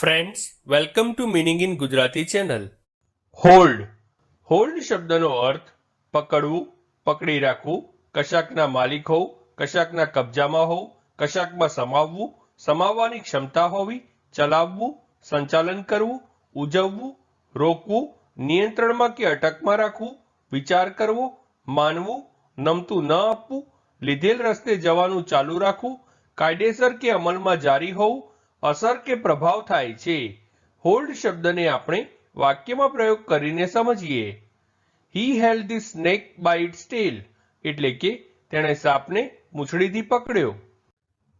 Friends welcome to meaning in Gujarati channel hold hold શબ્દનો અર્થ પકડવું, પકડી રાખવું, કશાકના માલિક હોવું કશાકના કબજામાં હોવું કશાકમાં સમાવવું, સમાવવાની ક્ષમતા હોવી, ચલાવવું, સંચાલન કરવું, ઉજવવું, રોકવું, નિયંત્રણમાં કે અટકમાં રાખવું, વિચાર કરવો, માનવું, નમતું ન આપવું, લીધેલ રસ્તે જવાનું ચાલુ રાખવું, કાયદેસર કે અમલમાં જારી હોવું અસર કે પ્રભાવ થાય છે. હોલ્ડ શબ્દને આપણે વાક્યમાં પ્રયોગ કરીને સમજીએ. He held the snake by its tail એટલે કે તેણે સાપને મૂછડીથી પકડ્યો.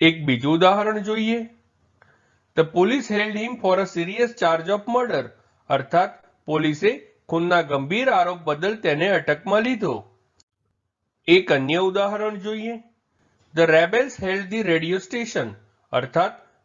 એક બીજું ઉદાહરણ જોઈએ. The police held him for a serious charge of murder અર્થાત પોલીસે ખૂનના ગંભીર આરોપ બદલ તેને અટકમાં લીધો. એક અન્ય ઉદાહરણ જોઈએ. The rebels held the radio station અર્થાત